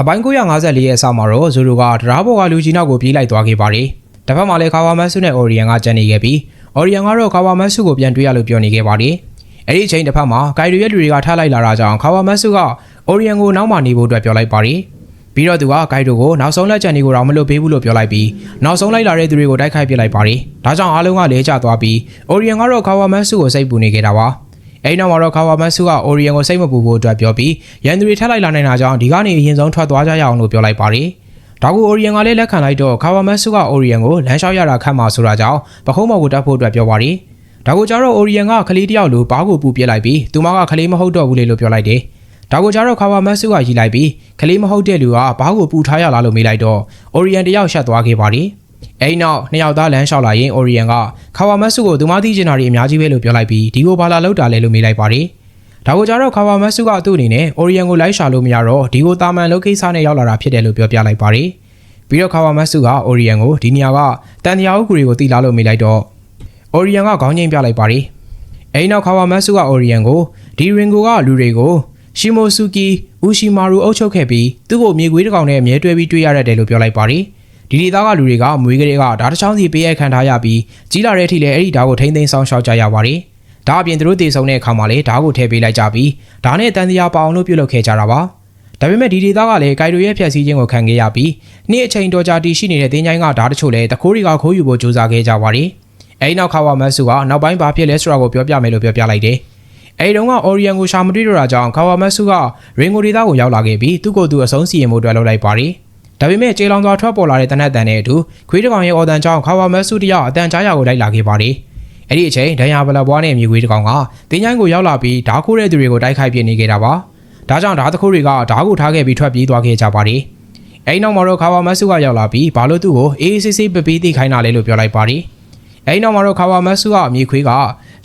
အပိုင်း954ရဲ့အစမှာတော့ဇိုရိုကတရားပေါ်ကလူကြီးနောက်ကိုပြေးလိုက်သွားခဲ့ပါတယ်။တစ်ဖက်မှာလည်းကာဝါမတ်ဆုနဲ့အော်ရီယန်ကကြံနေခဲ့ပြီးအော်ရီယန်ကတော့ကာဝါမတ်ဆုကိုပြန်တွေ့ရလို့ပြောနေခဲ့ပါတယ်။အဲ့ဒီအချိန်တစ်ဖက်မှာဂိုင်ရီရဲ့လူတွေကထားလိုက်လာတာကြောင့်ကာဝါမတ်ဆုကအော်ရီယန်ကိုနောက်မှနေဖို့အတွက်ပြောလိုက်ပါတယ်။ပြီးတော့သူကဂိုင်တိုကိုနောက်ဆုံးလက်ချန်တွေကိုတော့မလွတ်ပေးဘူးလို့ပြောလိုက်ပြီးနောက်ဆုံးလိုက်လာတဲ့သူတွေကိုတိုက်ခိုက်ပစ်လိုက်ပါတယ်။ဒါကြောင့်အားလုံးကလဲကျသွားပြီးအော်ရီယန်ကတော့ကာဝါမတ်ဆုကိုစိတ်ပူနေခဲ့တာပါ။ အဲဒီနောက်မှာတော့ကာဝါမတ်ဆုကအိုရီယန်ကိုစိတ်မပူဖို့အတွက်ပြောပြီးရန်သူတွေထပ်လိုက်လာနိုင်တာကြောင့်ဒီကနေအရင်ဆုံးထွက်သွားကြရအောင်လို့ပြောလိုက်ပါတယ်။ဒါကိုအိုရီယန်ကလည်းလက်ခံလိုက်တော့ကာဝါမတ်ဆုကအိုရီယန်ကိုလမ်းလျှောက်ရတာခတ်မှာဆိုတာကြောင့်ပခုံးမော်ကိုတက်ဖို့အတွက်ပြောပါတယ်။ဒါကိုကြတော့အိုရီယန်ကခလေးတယောက်လိုဘားကိုပူပြစ်လိုက်ပြီးသူမကခလေးမဟုတ်တော့ဘူးလေလို့ပြောလိုက်တယ်။ဒါကိုကြတော့ကာဝါမတ်ဆုကရီလိုက်ပြီးခလေးမဟုတ်တဲ့လူကဘားကိုပူထားရလားလို့မေးလိုက်တော့အိုရီယန်တယောက်ရှက်သွားခဲ့ပါတယ်။ အဲဒီနောက်နှစ်ယောက်သားလမ်းလျှောက်လာရင်အိုရီယန်ကခါဝါမတ်ဆုကိုသူမသိချင်တာတွေအများကြီးပဲလို့ပြောလိုက်ပြီးဒီကိုဘာလာလောက်တာလဲလို့မေးလိုက်ပါတယ်။ဒါကိုကြတော့ခါဝါမတ်ဆုကသူ့အနေနဲ့အိုရီယန်ကိုလိုက်ရှာလို့မရတော့ဒီကိုတာမန်လုတ်ကိစ္စနဲ့ရောက်လာတာဖြစ်တယ်လို့ပြောပြလိုက်ပါတယ်။ပြီးတော့ခါဝါမတ်ဆုကအိုရီယန်ကိုဒီနေရာကတန်တရားဥကူတွေကိုတီလာလို့မေးလိုက်တော့အိုရီယန်ကခေါင်းငိမ့်ပြလိုက်ပါတယ်။အဲဒီနောက်ခါဝါမတ်ဆုကအိုရီယန်ကိုဒီရင်ကိုကလူတွေကိုရှီမိုဆူကီဦးရှီမာရူအုပ်ချုပ်ခဲ့ပြီးသူ့ကိုမြေခွေးတစ်ကောင်နဲ့အမြဲတွဲပြီးတွေ့ရတတ်တယ်လို့ပြောလိုက်ပါတယ်။ ဒီဒေသကလူတွေကမွေးကလေးကဓာတ်တစ်ချောင်းစီပေးရိုက်ခံထားရပြီးကြီးလာတဲ့အထိလည်းအဲ့ဒီဓာတ်ကိုထိမ့်သိမ်းဆောင်ရှောက်ကြရပါတယ်။ဒါအပြင်သူတို့တည်ဆုံတဲ့အခါမှာလည်းဓာတ်ကိုထည့်ပေးလိုက်ကြပြီးဓာတ်နဲ့တန်တရားပအောင်လို့ပြုလုပ်ခဲ့ကြတာပါ။ဒါပေမဲ့ဒီဒေသကလည်းဂိုင်တိုရဲ့ဖျက်ဆီးခြင်းကိုခံခဲ့ရပြီးနေ့အချိန်တော်ကြာတည်ရှိနေတဲ့တင်းချိုင်းကဓာတ်တချို့လည်းတခိုးတွေကခိုးယူဖို့ကြိုးစားခဲ့ကြပါတယ်။အဲဒီနောက်ခါဝါမတ်ဆူကနောက်ပိုင်းဘာဖြစ်လဲဆိုတာကိုပြောပြမယ်လို့ပြောပြလိုက်တယ်။အဲဒီတုန်းကအော်ရီယန်ကိုရှာမတွေ့တော့တာကြောင့်ခါဝါမတ်ဆူကရင်ကိုဒေသကိုရောက်လာခဲ့ပြီးသူ့ကိုယ်သူအဆုံးစီရင်မှုအတွက်လုပ်လိုက်ပါတယ်။ ဒါပေမဲ့ကျေလောင်စွာထွက်ပေါ်လာတဲ့တနက်တန်နဲ့အတူခွေးတစ်ကောင်ရဲ့အော်တန်ကြောင့်ခါဝါမတ်ဆူတယောက်အတန်ကြားရကိုလိုက်လာခဲ့ပါတယ်။အဲ့ဒီအချိန်ဒန်ယာဘလဘွားနဲ့မြေခွေးတစ်ကောင်ကတင်းချိုင်းကိုရောက်လာပြီးဓာခိုးတဲ့သူတွေကိုတိုက်ခိုက်ပြနေခဲ့တာပါ။ဒါကြောင့်ဓာသခိုးတွေကဓာကိုထားခဲ့ပြီးထွက်ပြေးသွားခဲ့ကြပါတယ်။အဲဒီနောက်မှာတော့ခါဝါမတ်ဆူကရောက်လာပြီးဘာလို့သူ့ကိုအေးအေးဆေးဆေးပပီးသိခိုင်းတာလဲလို့ပြောလိုက်ပါတယ်။အဲဒီနောက်မှာတော့ခါဝါမတ်ဆူကမြေခွေးက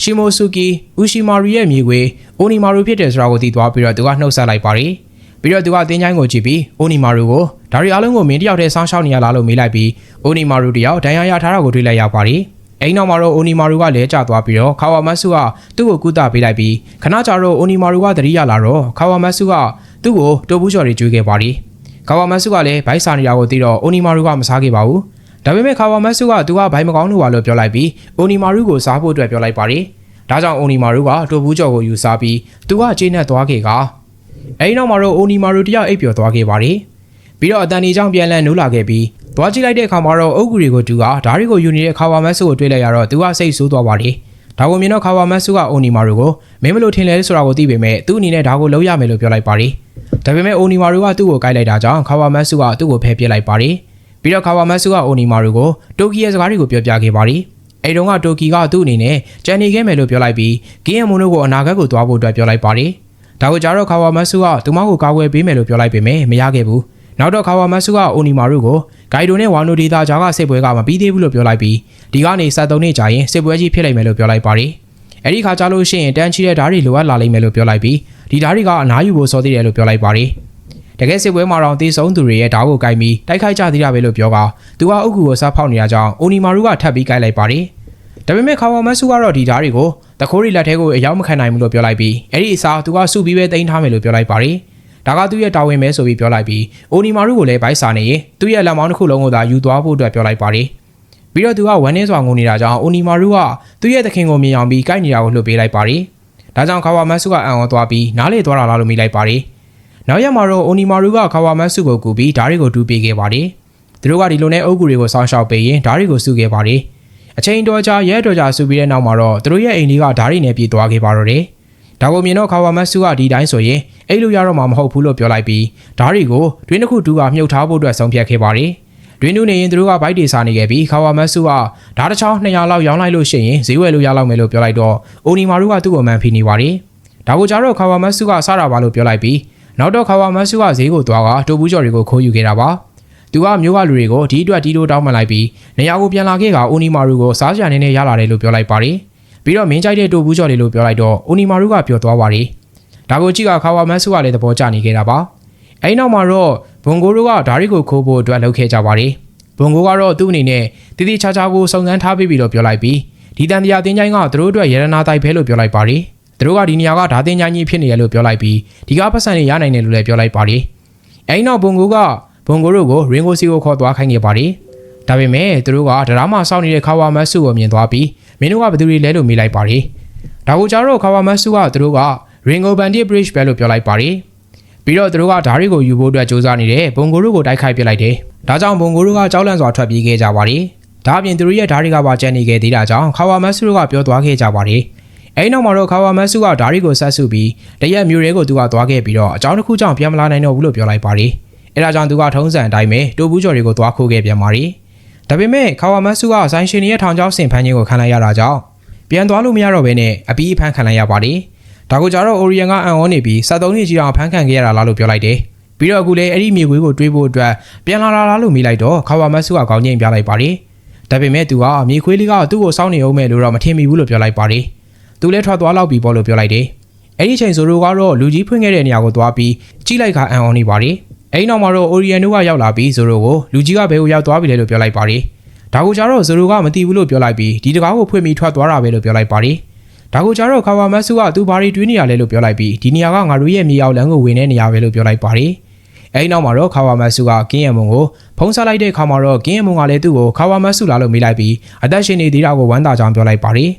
ရှီမိုဆူကီဦးရှီမာရီရဲ့မြေခွေးအိုနီမာရူဖြစ်တယ်ဆိုတာကိုသိသွားပြီးတော့သူကနှုတ်ဆက်လိုက်ပါတယ်။ ပြီးတော့သူကတင်းချိုင်းကိုကြည့်ပြီးအိုနီမာရူကိုဒါရီအားလုံးကိုမင်းတယောက်တည်းစောင်းရှောက်နေရလားလို့မေးလိုက်ပြီးအိုနီမာရူတယောက်ဒဏ်ရာရထားတာကိုတွေ့လိုက်ရပါတယ်။အဲဒီနောက်မှာတော့အိုနီမာရူကလဲကျသွားပြီးတော့ခါဝါမတ်ဆူကသူ့ကိုကုသပေးလိုက်ပြီးခဏကြာတော့အိုနီမာရူကသတိရလာတော့ခါဝါမတ်ဆူကသူ့ကိုတိုဘူးချော်တွေကျွေးခဲ့ပါတယ်။ခါဝါမတ်ဆူကလည်းဘိုက်စာနေတာကိုသိတော့အိုနီမာရူကမစားခဲ့ပါဘူး။ဒါပေမဲ့ခါဝါမတ်ဆူကသူကဘိုင်မကောင်းလို့ပါလို့ပြောလိုက်ပြီးအိုနီမာရူကိုစားဖို့အတွက်ပြောလိုက်ပါတယ်။ဒါကြောင့်အိုနီမာရူကတိုဘူးချော်ကိုယူစားပြီးသူကကျေးနဲ့သွားခဲ့က အဲဒီနောက်မှာတော့အိုနီမာရူတယောက်အိပ်ပျော်သွားခဲ့ပါတယ်။ပြီးတော့အတန်ဒီကြောင့်ပြန်လည်နိုးလာခဲ့ပြီးသွားကြည့်လိုက်တဲ့အခါမှာတော့အုတ်ဂူတွေကိုတူကဓာရီကိုယူနေတဲ့ခါဝါမတ်ဆူကိုတွေ့လိုက်ရတော့သူကစိတ်ဆိုးသွားပါတယ်။ဒါကိုမြင်တော့ခါဝါမတ်ဆူကအိုနီမာရူကိုမင်းမလို့ထင်လဲဆိုတာကိုသိပေမဲ့သူ့အနေနဲ့ဒါကိုလုံးရမယ်လို့ပြောလိုက်ပါတယ်။ဒါပေမဲ့အိုနီမာရူကသူ့ကိုကိုက်လိုက်တာကြောင့်ခါဝါမတ်ဆူကသူ့ကိုဖယ်ပစ်လိုက်ပါတယ်။ပြီးတော့ခါဝါမတ်ဆူကအိုနီမာရူကိုတိုကီရဲ့စကားတွေကိုပြောပြခဲ့ပါတယ်။အဲဒီတုန်းကတိုကီကသူ့အနေနဲ့ကြံနေခဲ့မယ်လို့ပြောလိုက်ပြီးဂင်းယမွန်တို့ကိုအနာဂတ်ကိုသွားဖို့အတွက်ပြောလိုက်ပါတယ်။ ဒါကိုကြတော့ခါဝါမတ်ဆူကသူမကိုကာကွယ်ပေးမယ်လို့ပြောလိုက်ပေမဲ့မရခဲ့ဘူး။နောက်တော့ခါဝါမတ်ဆူကအိုနီမာရူကိုဂိုင်ဒိုနဲ့ဝါနိုဒေတာဂျာကစစ်ပွဲကမပြီးသေးဘူးလို့ပြောလိုက်ပြီးဒီကနေ73နှစ်ကြာရင်စစ်ပွဲကြီးဖြစ်လိမ့်မယ်လို့ပြောလိုက်ပါတယ်။အဲဒီခါကြလို့ရှိရင်တန်းချီတဲ့ဓာတ်တွေလိုအပ်လာလိမ့်မယ်လို့ပြောလိုက်ပြီးဒီဓာတ်တွေကအနားယူဖို့စောသေးတယ်လို့ပြောလိုက်ပါတယ်။တကယ်စစ်ပွဲမှာတော့တေဆုံးသူတွေရဲ့ဓာတ်ကိုကိုင်ပြီးတိုက်ခိုက်ကြသေးတာပဲလို့ပြောကသူကအုတ်ကူကိုစားဖောက်နေတာကြောင့်အိုနီမာရူကထပ်ပြီးကိုက်လိုက်ပါတယ်။ဒါပေမဲ့ခါဝါမတ်ဆူကတော့ဒီဓာတ်တွေကို တခိုးရီလက်ထဲကိုအရောက်မခံနိုင်ဘူးလို့ပြောလိုက်ပြီးအဲ့ဒီအစားသူကစုပြီးပဲတင်ထားမယ်လို့ပြောလိုက်ပါတယ်။ဒါကသူ့ရဲ့တာဝန်ပဲဆိုပြီးပြောလိုက်ပြီးအိုနီမာရုကိုလည်းဗိုက်စာနေရင်သူ့ရဲ့လက်မောင်းတစ်ခုလုံးကိုသာယူသွားဖို့အတွက်ပြောလိုက်ပါတယ်။ပြီးတော့သူကဝမ်းနေစွာငုံနေတာကြောင့်အိုနီမာရုကသူ့ရဲ့သခင်ကိုမြင်အောင်ပြီးကိုက်နေတာကိုလှုပ်ပေးလိုက်ပါတယ်။ဒါကြောင့်ခါဝါမတ်ဆုကအံ့ဩသွားပြီးနားလေသွားတာလားလို့မိလိုက်ပါတယ်။နောက်ရက်မှာတော့အိုနီမာရုကခါဝါမတ်ဆုကိုကူပြီးဓာရီကိုတူးပေးခဲ့ပါတယ်။သူတို့ကဒီလိုနဲ့အုပ်ကူတွေကိုစောင်းရှောက်ပေးရင်ဓာရီကိုစုခဲ့ပါတယ်။ အချိန်တော်ကြာရဲတော်ကြာစုပြီးတဲ့နောက်မှာတော့သူတို့ရဲ့အိမ်လေးကဓာရီနဲ့ပြေးသွားခဲ့ပါတော့တယ်။ဒါကိုမြင်တော့ခါဝါမတ်ဆုကဒီတိုင်းဆိုရင်အဲ့လိုရတော့မှမဟုတ်ဘူးလို့ပြောလိုက်ပြီးဓာရီကိုတွင်းတစ်ခုတူကမြုပ်ထားဖို့အတွက်ဆုံးဖြတ်ခဲ့ပါတယ်။တွင်းတူနေရင်သူတို့ကဘိုက်တွေစားနေခဲ့ပြီးခါဝါမတ်ဆုကဓာတ်တစ်ချောင်း200လောက်ရောင်းလိုက်လို့ရှိရင်ဈေးဝယ်လို့ရလောက်မယ်လို့ပြောလိုက်တော့အိုနီမာရုကသူ့ကိုအမှန်ဖိနေပါတယ်။ဒါကိုကြတော့ခါဝါမတ်ဆုကစားတာပါလို့ပြောလိုက်ပြီးနောက်တော့ခါဝါမတ်ဆုကဈေးကိုသွားကတိုဘူးကျော်တွေကိုခိုးယူခဲ့တာပါ။ သူကမျိုးကလူတွေကိုဒီအတွက်ဒီလိုတောင်းပန်လိုက်ပြီးနေရာကိုပြန်လာခဲ့ကအိုနီမာရုကိုစားစရာနေနဲ့ရလာတယ်လို့ပြောလိုက်ပါတယ်။ပြီးတော့မင်းကြိုက်တဲ့တိုဘူးကျော်တွေလို့ပြောလိုက်တော့အိုနီမာရုကပြောသွားပါတယ်။ဒါကိုကြည့်ကခါဝါမတ်ဆုကလည်းသဘောကျနေခဲ့တာပါ။အဲဒီနောက်မှာတော့ဘွန်ဂိုတို့ကဓာရီကိုခိုးဖို့အတွက်လုပ်ခဲ့ကြပါတယ်။ဘွန်ဂိုကတော့သူ့အနေနဲ့တီတီချာချာကိုစုံစမ်းထားပြီးပြီလို့ပြောလိုက်ပြီးဒီတန်တရားတင်းချိုင်းကသူတို့အတွက်ရတနာတိုက်ဖဲလို့ပြောလိုက်ပါတယ်။သူတို့ကဒီနေရာကဓာတင်းချိုင်းကြီးဖြစ်နေရလို့ပြောလိုက်ပြီးဒီကပတ်စံတွေရနိုင်တယ်လို့လည်းပြောလိုက်ပါတယ်။အဲဒီနောက်ဘုံကိုက ဘုံကိုတို့ကိုရင်ကိုစီကိုခေါ်သွားခိုင်းခဲ့ပါတယ်ဒါပေမဲ့သူတို့ကဒရာမစောင့်နေတဲ့ခါဝါမတ်စုကိုမြင်သွားပြီးမင်းတို့ကဘယ်သူတွေလဲလို့မေးလိုက်ပါတယ်ဒါကိုကြတော့ခါဝါမတ်စုကသူတို့ကရင်ကိုဘန်ဒီဘရစ်ပဲလို့ပြောလိုက်ပါတယ်ပြီးတော့သူတို့ကဓာရီကိုယူဖို့အတွက်စူးစမ်းနေတဲ့ဘုံကိုတို့ကိုတိုက်ခိုက်ပစ်လိုက်တယ်ဒါကြောင့်ဘုံကိုတို့ကကြောက်လန့်စွာထွက်ပြေးခဲ့ကြပါတယ်ဒါအပြင်သူတို့ရဲ့ဓာရီကပါကျန်နေခဲ့သေးတာကြောင့်ခါဝါမတ်စုတို့ကပြောသွားခဲ့ကြပါတယ်အဲဒီနောက်မှာတော့ခါဝါမတ်စုကဓာရီကိုဆက်စုပြီးတရက်မျိုးရဲကိုသူကသွားခဲ့ပြီးတော့အကြောင်းတစ်ခုကြောင့်ပြန်မလာနိုင်တော့ဘူးလို့ပြောလိုက်ပါတယ် အဲဒါကြောင့်သူကထုံးစံအတိုင်းပဲတိုဘူးကျော်တွေကိုသွားခိုးခဲ့ပြန်ပါတယ်ဒါပေမဲ့ခါဝါမတ်စုကဆိုင်ရှင်ရဲ့ထောင်ချောက်ဆင်ဖန်းခြင်းကိုခံလိုက်ရတာကြောင့်ပြန်သွားလို့မရတော့ဘဲနဲ့အပီးအဖမ်းခံလိုက်ရပါတယ်ဒါကိုကြတော့အိုရီယန်ကအံ့ဩနေပြီး73နှစ်ကြီးအောင်ဖမ်းခံခဲ့ရတာလားလို့ပြောလိုက်တယ်ပြီးတော့အခုလေအဲ့ဒီမြေခွေးကိုတွေးဖို့အတွက်ပြန်လာလာလားလို့မိလိုက်တော့ခါဝါမတ်စုကကောင်းငိမ့်ပြလိုက်ပါတယ်ဒါပေမဲ့သူကမြေခွေးလေးကသူ့ကိုစောင့်နေအောင်မဲ့လို့တော့မထင်မိဘူးလို့ပြောလိုက်ပါတယ်သူလည်းထွက်သွားလောက်ပြီပေါ့လို့ပြောလိုက်တယ်အဲ့ဒီချိန်ဆိုတော့ကတော့လူကြီးဖွင့်ခဲ့တဲ့နေရာကိုသွားပြီးကြည့်လိုက်ခါအံ့ဩနေပါတယ် အဲ့နောက်မှာတော့အိုရီယန်တို့ကရောက်လာပြီးဇိုရိုကိုလူကြီးကဘယ်ကိုရောက်သွားပြီလဲလို့ပြောလိုက်ပါတယ်ဒါကိုကြတော့ဇိုရိုကမသိဘူးလို့ပြောလိုက်ပြီးဒီတကားကိုဖွင့်ပြီးထွက်သွားတာပဲလို့ပြောလိုက်ပါတယ်ဒါကိုကြတော့ခါဝါမတ်စုကသူဘာတွေတွေးနေရလဲလို့ပြောလိုက်ပြီးဒီနေရာကငါတို့ရဲ့မြေအောင်လမ်းကိုဝင်တဲ့နေရာပဲလို့ပြောလိုက်ပါတယ်အဲဒီနောက်မှာတော့ခါဝါမတ်စုကကင်းရမုံကိုဖုံးစားလိုက်တဲ့ခါမှာတော့ကင်းရမုံကလည်းသူ့ကိုခါဝါမတ်စုလာလို့မေးလိုက်ပြီးအသက်ရှင်နေသေးတာကိုဝမ်းသာကြောင်းပြောလိုက်ပါတယ်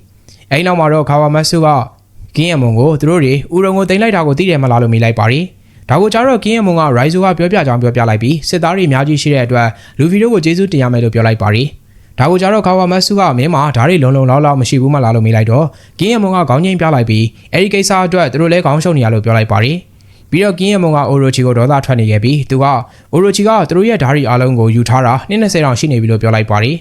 အဲဒီနောက်မှာတော့ခါဝါမတ်စုကကင်းရမုံကိုသူတို့တွေဥရုံကိုတင်လိုက်တာကိုသိတယ်မလားလို့မေးလိုက်ပါတယ် ဒါကိုကြတော့ကင်းရမုံကရိုက်ဇိုကပြောပြကြောင်းပြောပြလိုက်ပြီးစစ်သားတွေအများကြီးရှိတဲ့အတွက်လူဗီတို့ကိုကျေးဇူးတင်ရမယ်လို့ပြောလိုက်ပါတယ်ဒါကိုကြတော့ခါဝါမတ်စုကမင်းမှာဓာတ်တွေလုံလုံလောက်လောက်မရှိဘူးမလားလို့မေးလိုက်တော့ကင်းရမုံကခေါင်းငိမ့်ပြလိုက်ပြီးအဲဒီကိစ္စအတွက်သူတို့လည်းခေါင်းရှုံနေရလို့ပြောလိုက်ပါတယ်ပြီးတော့ကင်းရမုံကအိုရိုချီကိုဒေါသထွက်နေခဲ့ပြီးသူကအိုရိုချီကသူတို့ရဲ့ဓာတ်တွေအားလုံးကိုယူထားတာ20တောင်ရှိနေပြီလို့ပြောလိုက်ပါတယ်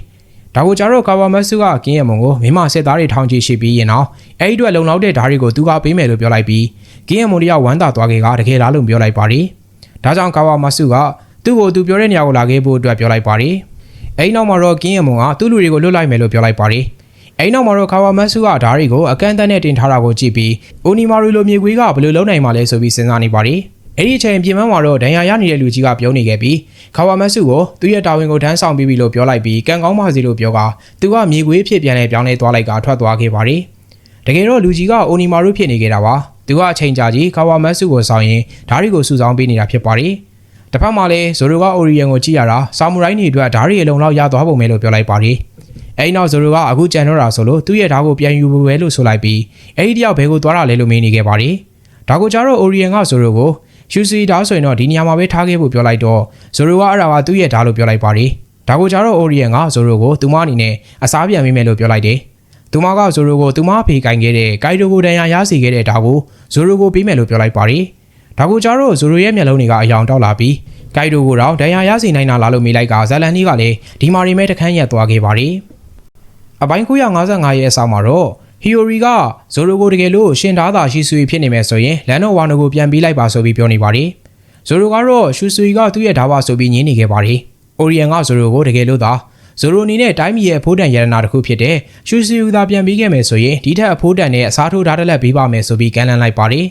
ဒါကိုကြတော့ကာဝါမတ်စုကကင်းရမုံကိုမင်းမစစ်သားတွေထောင်ချီရှိပြီးရင်တော့အဲ့ဒီအတွက်လုံလောက်တဲ့ဓာတ်တွေကိုသူကပေးမယ်လို့ပြောလိုက်ပြီးကင်းရမုံတယောက်ဝမ်းသာသွားခဲ့ကတကယ်လားလို့ပြောလိုက်ပါတယ်ဒါကြောင့်ကာဝါမတ်စုကသူ့ကိုသူပြောတဲ့နေရာကိုလာခဲ့ဖို့အတွက်ပြောလိုက်ပါတယ်အဲ့နောက်မှာတော့ကင်းရမုံကသူ့လူတွေကိုလွတ်လိုက်မယ်လို့ပြောလိုက်ပါတယ်အဲ့နောက်မှာတော့ခါဝါမတ်စုကဓာရီကိုအကန့်အသတ်နဲ့တင်ထားတာကိုကြည့်ပြီးအိုနီမာရီလိုမြေခွေးကဘယ်လိုလုပ်နိုင်မှာလဲဆိုပြီးစဉ်းစားနေပါတယ် အဲ့ဒီအချိန်ပြင်ပန်းမှာတော့ဒဏ်ရာရနေတဲ့လူကြီးကပြောနေခဲ့ပြီးခါဝါမတ်စုကိုသူ့ရဲ့တာဝန်ကိုထမ်းဆောင်ပြီးပြီလို့ပြောလိုက်ပြီးကံကောင်းပါစေလို့ပြောကသူကမြေခွေးဖြစ်ပြန်လဲပြောင်းလဲသွားလိုက်ကထွက်သွားခဲ့ပါတယ်တကယ်တော့လူကြီးကအိုနီမာရီဖြစ်နေခဲ့တာပါသူကအချိန်ကြာကြီးခါဝါမတ်စုကိုဆောင်ရင်ဓာရီကိုစုဆောင်းပေးနေတာဖြစ်ပါတယ်တစ်ဖက်မှာလည်းဇိုရိုကအိုရီယန်ကိုကြည့်ရတာဆာမူရိုင်းတွေအတွက်ဓာရီအလုံးလောက်ရသွားပုံပဲလို့ပြောလိုက်ပါတယ်အဲဒီနောက်ဇိုရိုကအခုကြံတော့တာဆိုလို့သူ့ရဲ့ဓာတ်ကိုပြန်ယူဖို့ပဲလို့ဆိုလိုက်ပြီးအဲဒီတယောက်ဘယ်ကိုသွားတာလဲလို့မေးနေခဲ့ပါတယ်ဒါကိုကြတော့အိုရီယန်ကဇိုရိုကို ယူစီဓာတ်ဆိုရင်တော့ဒီနေရာမှာပဲထားခဲ့ဖို့ပြောလိုက်တော့ဇိုရိုကအဲ့ဒါကသူ့ရဲ့ဓာတ်လို့ပြောလိုက်ပါတယ်ဒါကိုကြတော့အိုရီယန်ကဇိုရိုကိုသူမအနေနဲ့အစားပြန်ပေးမယ်လို့ပြောလိုက်တယ်သူမကဇိုရိုကိုသူမဖေကင်ခဲ့တဲ့ဂိုင်ဒိုကိုတန်ရာရစီခဲ့တဲ့ဓာတ်ကိုဇိုရိုကိုပေးမယ်လို့ပြောလိုက်ပါတယ်ဒါကိုကြတော့ဇိုရိုရဲ့မျက်လုံးတွေကအယောင်တောက်လာပြီးဂိုင်ဒိုကိုတော့ဒဏ်ရာရစီနိုင်တာလားလို့မေးလိုက်ကဇလန်နီးကလည်းဒီမာရီမဲတခန်းရက်သွားခဲ့ပါတယ်အပိုင်း955ရဲ့အဆောင်မှာတော့ ဟီယိုရီကဇိုရိုကိုတကယ်လို့ရှင်သားသာရှိဆွေဖြစ်နေမယ်ဆိုရင်လန်နိုဝါနိုကိုပြန်ပေးလိုက်ပါဆိုပြီးပြောနေပါတယ်ဇိုရိုကတော့ရှူဆွေကသူ့ရဲ့ဓာဝါဆိုပြီးညင်းနေခဲ့ပါတယ်အိုရီယန်ကဇိုရိုကိုတကယ်လို့သာဇိုရိုနီနဲ့တိုင်းပြည်ရဲ့အဖိုးတန်ရတနာတစ်ခုဖြစ်တဲ့ရှူဆွေကသာပြန်ပေးခဲ့မယ်ဆိုရင်ဒီထက်အဖိုးတန်နဲ့အစားထိုးဓာတ်တက်လက်ပေးပါမယ်ဆိုပြီးကမ်းလှမ်းလိုက်ပါတယ်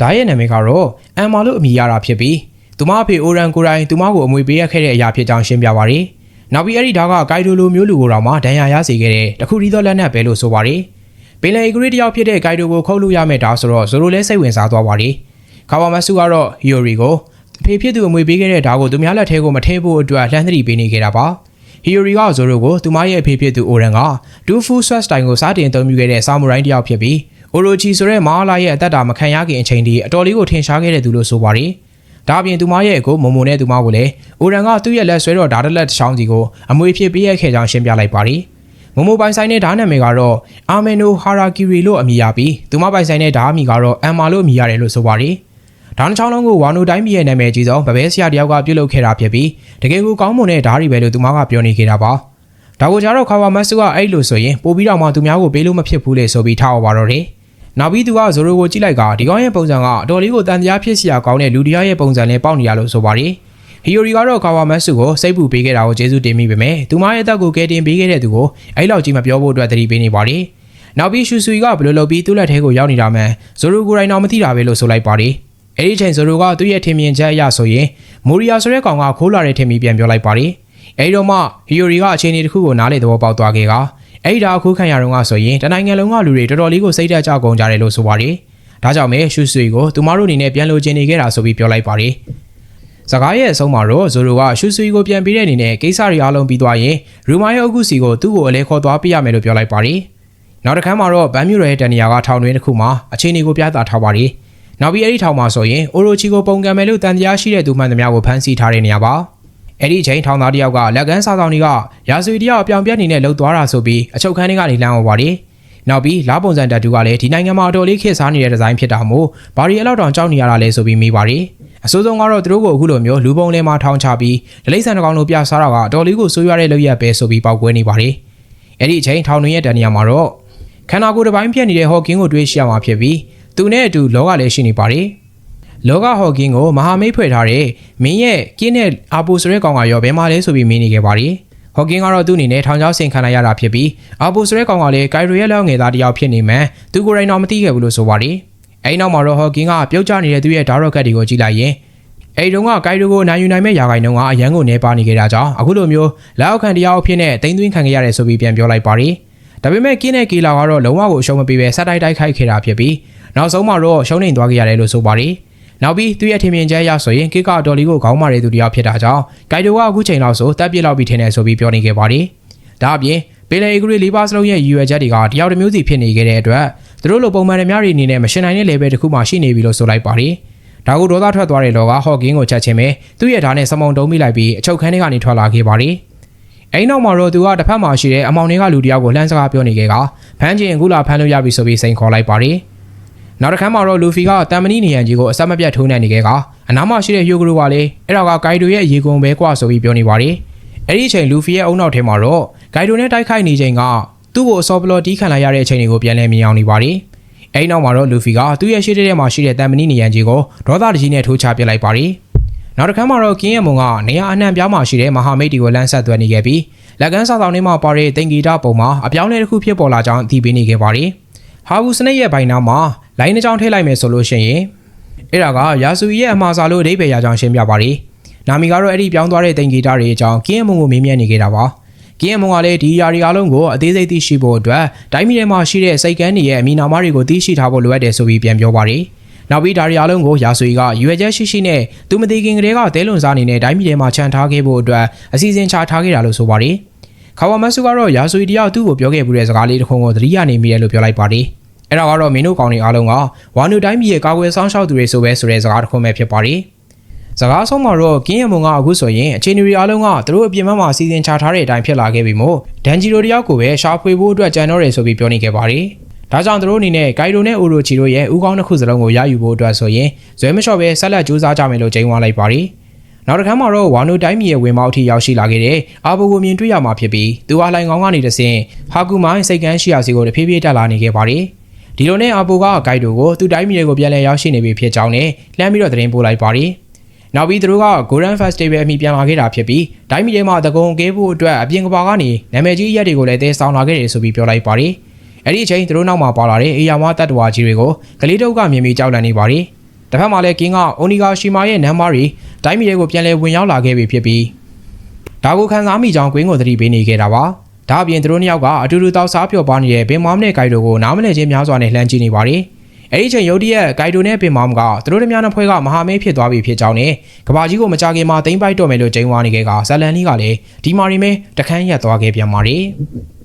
ဒါရဲ့နာမည်ကတော့အမ်မာလို့အမည်ရတာဖြစ်ပြီးသူမအဖေအိုရန်ကိုရိုင်းသူမကိုအမွေပေးရခဲ့တဲ့အရာဖြစ်ကြောင်းရှင်းပြပါရယ်။နောက်ပြီးအဲ့ဒီဓာတ်ကဂိုင်ဒိုလိုမျိုးလူကိုတော့မှဒဏ်ရာရစေခဲ့တဲ့တခုတည်းသောလက်နက်ပဲလို့ဆိုပါရယ်။ ပင်လယ်အီဂရီတယောက်ဖြစ်တဲ့ဂိုင်ဒိုကိုခုတ်လို့ရမယ့်ဓာတ်ဆိုတော့ဇိုလိုလဲစိတ်ဝင်စားသွားပါရယ်။ခါဘာမတ်စုကတော့ဟီယိုရီကိုအဖေဖြစ်သူအမွေပေးခဲ့တဲ့ဓာတ်ကိုသူများလက်ထဲကိုမထည့်ဖို့အတွက်လှမ်းသတိပေးနေခဲ့တာပါ။ဟီယိုရီကဇိုရိုကိုသူမရဲ့အဖေဖြစ်သူအိုရန်ကဒူဖူဆွတ်စတိုင်ကိုစတင်အသုံးပြုခဲ့တဲ့ဆာမူရိုင်းတယောက်ဖြစ်ပြီးအိုရိုချီဆိုတဲ့မာလာရဲ့အသက်တာမခံရခင်အချိန်ထိအတော်လေးကိုထင်ရှားခဲ့တဲ့သူလို့ဆိုပါရယ်။ဒါအပြင်သူမရဲ့အကိုမုံမုံနဲ့သူမကိုလည်းအိုရန်ကသူ့ရဲ့လက်ဆွဲတော်ဓာတ်တက်လက်တစ်ချောင်းစီကိုအမွေဖြစ်ပေးရခဲ့ကြောင်းရှင်းပြလိုက်ပါရီ။ မုံမုံပိုင်ဆိုင်တဲ့ဓာတ်နာမည်ကတော့အာမင်နိုဟာရာကီရီလို့အမည်ရပြီးသူမပိုင်ဆိုင်တဲ့ဓာတ်အမည်ကတော့အမ်မာလို့အမည်ရတယ်လို့ဆိုပါရီ။ဓာတ်နှချောင်းလုံးကိုဝါနိုတိုင်းပြည်ရဲ့နာမည်ကြီးဆုံးဗဘဲဆရာတယောက်ကပြုတ်လုပ်ခဲ့တာဖြစ်ပြီးတကယ်ကိုကောင်းမွန်တဲ့ဓာတ်တွေပဲလို့သူမကပြောနေခဲ့တာပါ။ဒါကိုကြတော့ခါဝါမတ်စုကအဲ့လိုဆိုရင်ပို့ပြီးတော့မှသူများကိုပေးလို့မဖြစ်ဘူးလေဆိုပြီးထားအောင်ပါတော့တယ်။နောက်ပြီးသူကဇိုရိုကိုကြည့်လိုက်ကဒီကောင်ရဲ့ပုံစံကအတော်လေးကိုတန်တရားဖြစ်စရာကောင်းတဲ့လူတရားရဲ့ပုံစံနဲ့ပေါက်နေရလို့ဆိုပါတယ်။ ဟီယိုရီကတော့ကာဝါမတ်စုကိုစိတ်ပူပေးခဲ့တာကိုကျေးဇူးတင်မိပေမဲ့သူမရဲ့အသက်ကိုကယ်တင်ပေးခဲ့တဲ့သူကိုအဲ့လောက်ကြီးမပြောဖို့အတွက်သတိပေးနေပါတယ်။နောက်ပြီးရှူဆူကဘယ်လိုလုပ်ပြီးသူ့လက်ထဲကိုရောက်နေတာမှန်ဇိုရိုကိုယ်တိုင်တော့မသိတာပဲလို့ဆိုလိုက်ပါတယ်။အဲ့ဒီချိန်ဇိုရိုကသူ့ရဲ့ထင်မြင်ချက်အရဆိုရင်မိုရီယာဆိုတဲ့ကောင်ကခိုးလာတဲ့ထင်ပြီးပြန်ပြောလိုက်ပါတယ်။အဲ့ဒီတော့မှဟီယိုရီကအခြေအနေတစ်ခုကိုနားလေသဘောပေါက်သွားခဲ့ကအဲ့ဒီဒါအခုခံရတော့ကဆိုရင်တနိုင်ငံလုံးကလူတွေတော်တော်လေးကိုစိတ်တက်ကြကုန်ကြတယ်လို့ဆိုပါတယ်။ဒါကြောင့်မဲရှူဆွေကိုသူမတို့အနေနဲ့ပြန်လိုချင်နေခဲ့တာဆိုပြီးပြောလိုက်ပါတယ်။ စကားရဲ့အဆုံးမှာတော့ဇိုရိုကရှူဆွီကိုပြန်ပေးတဲ့အနေနဲ့ကိစ္စတွေအားလုံးပြီးသွားရင်ရူမာရဲ့အုပ်စုစီကိုသူ့ကိုအလဲခေါ်သွားပေးရမယ်လို့ပြောလိုက်ပါတယ်။နောက်တစ်ခါမှာတော့ဗန်မြူရဲတန်နီယာကထောင်တွင်းတစ်ခုမှာအခြေအနေကိုပြသထားပါတယ်။နောက်ပြီးအဲ့ဒီထောင်မှာဆိုရင်အိုရိုချီကိုပုံကံမယ်လို့တန်တရားရှိတဲ့သူမှန်သမျှကိုဖမ်းဆီးထားတဲ့နေရာပါ။အဲ့ဒီအချိန်ထောင်သားတယောက်ကလက်ကန်းစားဆောင်တွေကရာဇဝီတယောက်အပြောင်ပြက်နေနဲ့လှုပ်သွားတာဆိုပြီးအချုပ်ခန်းထဲကနေလမ်းပေါ်ပါတယ်။ နောက်ပြီးလားပုံစံတက်တူကလည်းဒီနိုင်ငံမှာအတော်လေးခေတ်စားနေတဲ့ဒီဇိုင်းဖြစ်တာမို့ဘာရီအလောက်တောင်ကြောက်နေရတာလဲဆိုပြီးမိပါတယ်။အဆိုးဆုံးကတော့သူတို့ကိုအခုလိုမျိုးလူပုံထဲမှာထောင်ချပြီးဒလိမ့်ဆန်တကောင်လိုပြစားတာကအတော်လေးကိုဆိုးရွားတဲ့လုပ်ရက်ပဲဆိုပြီးပောက်ကွဲနေပါတယ်။အဲ့ဒီအချိန်ထောင်တွင်ရဲ့တန်နေရာမှာတော့ခန္ဓာကိုယ်တစ်ပိုင်းပြက်နေတဲ့ဟော့ကင်းကိုတွေးရှိရမှာဖြစ်ပြီးသူနဲ့အတူလောကလည်းရှိနေပါတယ်။လောကဟော့ကင်းကိုမဟာမိတ်ဖွဲ့ထားတဲ့မင်းရဲ့ကင်းနဲ့အာပူဆိုတဲ့ကောင်ကရောဘယ်မှာလဲဆိုပြီးမင်းနေခဲ့ပါတယ်။ ဟော့ကင်းကတော့သူ့အနေနဲ့ထောင်ချောက်ဆင်ခံလိုက်ရတာဖြစ်ပြီးအာပူဆိုတဲ့ကောင်ကလည်းကိုင်ရိုရဲ့လောက်ငယ်သားတစ်ယောက်ဖြစ်နေမှန်သူကိုယ်တိုင်တော့မသိခဲ့ဘူးလို့ဆိုပါတယ်။အဲဒီနောက်မှာတော့ဟော့ကင်းကပြုတ်ကျနေတဲ့သူ့ရဲ့ဓာတ်ရော့ကတ်တွေကိုကြည့်လိုက်ရင်အဲဒီတုန်းကကိုင်ရိုကိုနိုင်ယူနိုင်မဲ့ယာဂိုင်တုန်းကအရန်ကိုနေပါနေခဲ့တာကြောင့်အခုလိုမျိုးလက်အောက်ခံတရားအဖြစ်နဲ့တိမ့်သွင်းခံခဲ့ရတယ်ဆိုပြီးပြန်ပြောလိုက်ပါတယ်။ဒါပေမဲ့ကင်းတဲ့ကီလာကတော့လုံးဝကိုအရှုံးမပေးပဲစက်တိုက်တိုက်ခိုက်ခဲ့တာဖြစ်ပြီးနောက်ဆုံးမှာတော့ရှုံးနေသွားခဲ့ရတယ်လို့ဆိုပါတယ်။ နောက်ပြီးသူ့ရဲ့ထင်မြင်ချက်အရဆိုရင်ကိကအတော်လီကိုခေါင်းမာတဲ့သူတစ်ယောက်ဖြစ်တာကြောင့်ဂိုင်တိုကအခုချိန်လောက်ဆိုတပ်ပြစ်လောက်ပြီးထင်တယ်ဆိုပြီးပြောနေခဲ့ပါတယ်။ဒါအပြင်ပေလေအီဂရီလီပါစလုံးရဲ့ရည်ရွယ်ချက်တွေကတယောက်တစ်မျိုးစီဖြစ်နေခဲ့တဲ့အတွက်သူတို့လိုပုံမှန်တဲ့များတွေအနေနဲ့မရှင်နိုင်တဲ့ level တစ်ခုမှရှိနေပြီလို့ဆိုလိုက်ပါတယ်။ဒါကိုဒေါသထွက်သွားတဲ့လောကဟော့ကင်းကိုချက်ချင်းပဲသူ့ရဲ့ဓာတ်နဲ့စမုံတုံးမိလိုက်ပြီးအချုပ်ခန်းထဲကနေထွက်လာခဲ့ပါတယ်။အဲဒီနောက်မှာတော့သူကတစ်ဖက်မှာရှိတဲ့အမောင်တွေကလူတယောက်ကိုလှမ်းစကားပြောနေခဲ့ကဖမ်းချင်အခုလာဖမ်းလို့ရပြီဆိုပြီးစိန်ခေါ်လိုက်ပါတယ်။ နောက်တစ်ခါမှာတော့လူဖီကတမ်မနီနေရန်ကြီးကိုအဆက်မပြတ်ထိုးနှံနေခဲ့ကအနားမှာရှိတဲ့ဟီယိုဂရိုကလည်းအဲ့ဒါကဂိုင်ဒိုရဲ့ရေကုန်ပဲကွာဆိုပြီးပြောနေပါတယ်။အဲ့ဒီအချိန်လူဖီရဲ့အုံနောက်ထဲမှာတော့ဂိုင်ဒိုနဲ့တိုက်ခိုက်နေချိန်ကသူ့ကိုအစောပလော်တီးခံလိုက်ရတဲ့အချိန်တွေကိုပြန်လဲမြင်အောင်နေပါတယ်။အဲဒီနောက်မှာတော့လူဖီကသူ့ရဲ့ရှေ့ထဲမှာရှိတဲ့တမ်မနီနေရန်ကြီးကိုဒေါသတကြီးနဲ့ထိုးချပစ်လိုက်ပါတယ်။နောက်တစ်ခါမှာတော့ကင်းရဲ့မုံကနေရာအနှံ့ပြားမှာရှိတဲ့မဟာမိတ်တီကိုလမ်းဆက်သွဲနေခဲ့ပြီးလက်ကန်းစာဆောင်ထဲမှာပါတဲ့တင်ဂီတာပုံမှာအပြောင်းအလဲတစ်ခုဖြစ်ပေါ်လာကြောင်းအသိပေးနေခဲ့ပါတယ်။ဟာဘူးစနစ်ရဲ့ဘိုင်နာမှာ လိုင်းတစ်ကြောင်ထည့်လိုက်မယ်ဆိုလို့ရှိရင်အဲ့ဒါကယာဆူရဲ့အမှားစာလို့အဓိပ္ပာယ်ရကြောင်းရှင်းပြပါတယ်။နာမီကတော့အဲ့ဒီပြောင်းသွားတဲ့တင်ဂီတာတွေအကြောင်းကင်းရဲ့မုံကိုမေးမြန်းနေခဲ့တာပါ။ကင်းရဲ့မုံကလည်းဒီຢာတွေအားလုံးကိုအသေးစိတ်သိရှိဖို့အတွက်တိုင်းပြည်ထဲမှာရှိတဲ့စိတ်ကန်းတွေရဲ့အမီနာမတွေကိုသိရှိထားဖို့လိုအပ်တယ်ဆိုပြီးပြန်ပြောပါတယ်။နောက်ပြီးဒါရီအားလုံးကိုရာဆွေကရွေချက်ရှိရှိနဲ့သူမသိခင်ကလေးကတဲလွန်စားနေနဲ့တိုင်းပြည်ထဲမှာခြံထားခဲ့ဖို့အတွက်အစီအစဉ်ချထားခဲ့တာလို့ဆိုပါတယ်။ခါဝါမတ်ဆူကတော့ရာဆွေတယောက်သူ့ကိုပြောခဲ့မှုတဲ့စကားလေးတစ်ခုကိုသတိရနေမိတယ်လို့ပြောလိုက်ပါတယ်။ အဲ့ဒါကတော့မင်းတို့ကောင်တွေအားလုံးကဝါနူတိုင်းပြည်ရဲ့ကာကွယ်ဆောင်ရှောက်သူတွေဆိုပဲဆိုတဲ့စကားတစ်ခုပဲဖြစ်ပါတယ်။စကားဆုံးမှာတော့ကင်းရမုံကအခုဆိုရင်အခြေအနေတွေအားလုံးကသူတို့အပြင်ဘက်မှာစီစဉ်ချထားတဲ့အတိုင်းဖြစ်လာခဲ့ပြီမို့ဒန်ဂျီရိုတယောက်ကိုပဲရှာဖွေဖို့အတွက်ကြံတော့တယ်ဆိုပြီးပြောနေခဲ့ပါတယ်။ဒါကြောင့်သူတို့အနေနဲ့ဂိုင်ဒိုနဲ့အိုရိုချီတို့ရဲ့ဥကောင်းတစ်ခုစလုံးကိုရယူဖို့အတွက်ဆိုရင်ဇွဲမလျှော့ပဲဆက်လက်ကြိုးစားကြမယ်လို့ကြေညာလိုက်ပါတယ်။နောက်တစ်ခါမှာတော့ဝါနိုတိုင်းပြည်ရဲ့ဝင်မောက်အထိရောက်ရှိလာခဲ့တဲ့အာဘိုကိုမြင်တွေ့ရမှာဖြစ်ပြီးသူအားလိုင်ကောင်းကနေတဆင်ဟာကူမိုင်းစိတ်ကန်းရှိရာစီကိုတဖြည်းဖြည်းတက်လာနေခဲ့ပါတယ်။ ဒီလိုနဲ့အာဘိုကဂိုင်ဒိုကိုသူ့တိုင်းပြည်ကိုပြန်လည်ရောက်ရှိနေပြီဖြစ်ကြောင်းနဲ့လှမ်းပြီးတော့သတင်းပို့လိုက်ပါတယ်။နောက်ပြီးသူတို့က Golden Festival အမိပြန်လာခဲ့တာဖြစ်ပြီးဒိုင်းမီထဲမှာတကုံကဲဖို့အတွက်အပြင်ကဘာကနေနာမည်ကြီးရက်တွေကိုလည်းတဲဆောင်လာခဲ့တယ်ဆိုပြီးပြောလိုက်ပါတယ်။အဲ့ဒီအချိန်သူတို့နောက်မှာပါလာတဲ့အေယာမတတ်တဝါကြီးတွေကိုကလေးတုပ်ကမြင်ပြီးကြောက်လန့်နေပါတယ်။တစ်ဖက်မှာလည်းကင်းကအိုနီဂါရှီမာရဲ့နမ်ဘာတွေဒိုင်းမီတွေကိုပြန်လည်ဝင်ရောက်လာခဲ့ပြီဖြစ်ပြီးဒါကိုခံစားမိကြောင်းကွင်းကိုသတိပေးနေခဲ့တာပါ။ ဒါအပြင်သူတို့နှစ်ယောက်ကအတူတူတောက်စားပျော်ပါနေတဲ့ဘင်မောင်နဲ့ဂိုင်ဒိုကိုနားမလည်ချင်းများစွာနဲ့လှမ်းကြည့်နေပါတယ်။အဲ့ဒီချိန်ရုတ်တရက်ဂိုင်ဒိုနဲ့ပင်မောင်ကသူတို့တများနှစ်ဖွဲ့ကမဟာမဲဖြစ်သွားပြီဖြစ်ကြောင်းနဲ့ကဘာကြီးကိုမကြခင်မှာတိမ့်ပိုက်တော့မယ်လို့ကြိမ်ဝါနေခဲ့ကဇလန်လီကလည်းဒီမာရီမဲတခန်းရက်သွားခဲ့ပြန်ပါတယ်။